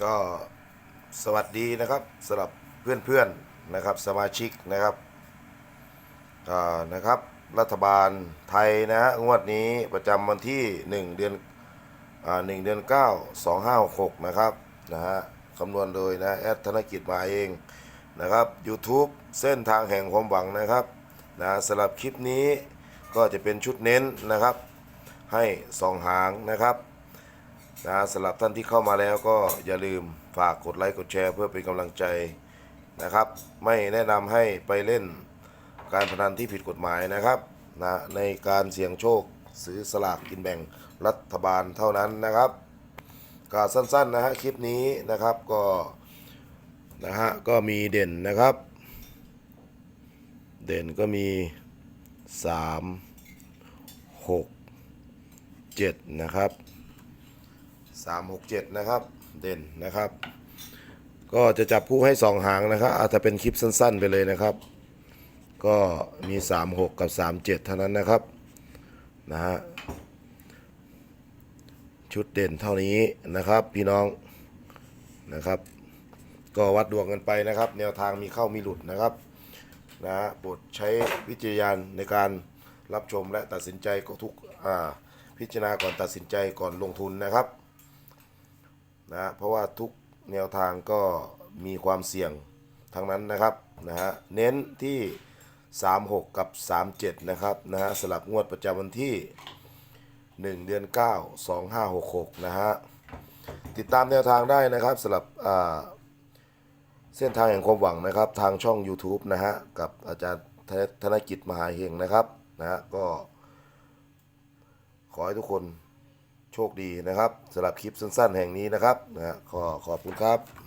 ก็สวัสดีนะครับสำหรับเพื่อนๆนะครับสมาชิกนะครับนะครับ รัฐบาลไทยนะฮะงวดนี้ประจำวันที่ 1 เดือนอ่า1เดือน 9 2566นะครับนะฮะคำนวณโดยนะแอดธนกิจมาเองนะครับ YouTube เส้นทางแห่งความหวังนะครับนะสำหรับคลิปนี้ก็จะเป็นชุดเน้นนะครับ ให้สองหางนะครับ นะสำหรับท่านที่เข้ามาแล้วก็อย่าลืมฝากกดไลค์กดแชร์เพื่อเป็นกำลังใจนะครับ ไม่แนะนำให้ไปเล่นการพนันที่ผิดกฎหมายนะครับนะในการเสี่ยงโชคซื้อสลากกินแบ่งรัฐบาลเท่านั้นนะครับก็สั้นๆนะฮะคลิปนี้นะครับก็นะฮะก็มีเด่นนะครับ เด่นก็มี 3 6 7 นะครับ 367 นะครับ เด่นนะครับ ก็จะจับผู้ให้สองหางนะครับอาจจะเป็นคลิปสั้น ๆ ไปเลยนะครับ ก็มี 36 กับ 37 เท่านั้นนะครับนะฮะชุดเด่นเท่านี้นะครับพี่น้องนะครับ ก็วัดดวงกันไปนะครับ แนวทางมีเข้ามีหลุดนะครับนะฮะโปรดใช้วิจารณญาณในการรับชมและตัดสินใจก็ทุกอ่าพิจารณาก่อนตัดสินใจก่อนลงทุนนะครับ นะเพราะว่าทุกแนวทางก็มีความเสี่ยงทั้งนั้นนะครับนะฮะเน้นที่ 36 กับ 37 นะครับนะฮะสลับงวดประจำวันที่ 1 เดือน 9 2566 นะฮะติดตามแนวทางได้นะครับสลับอ่าเส้นทางแห่งความหวังนะครับ ทางช่อง YouTube นะฮะกับอาจารย์ธนกิจมหาเฮงนะครับนะฮะก็ขอให้ทุกคน โชคดีนะครับสำหรับคลิปสั้น ๆ แห่งนี้นะครับนะฮะขอขอบคุณครับ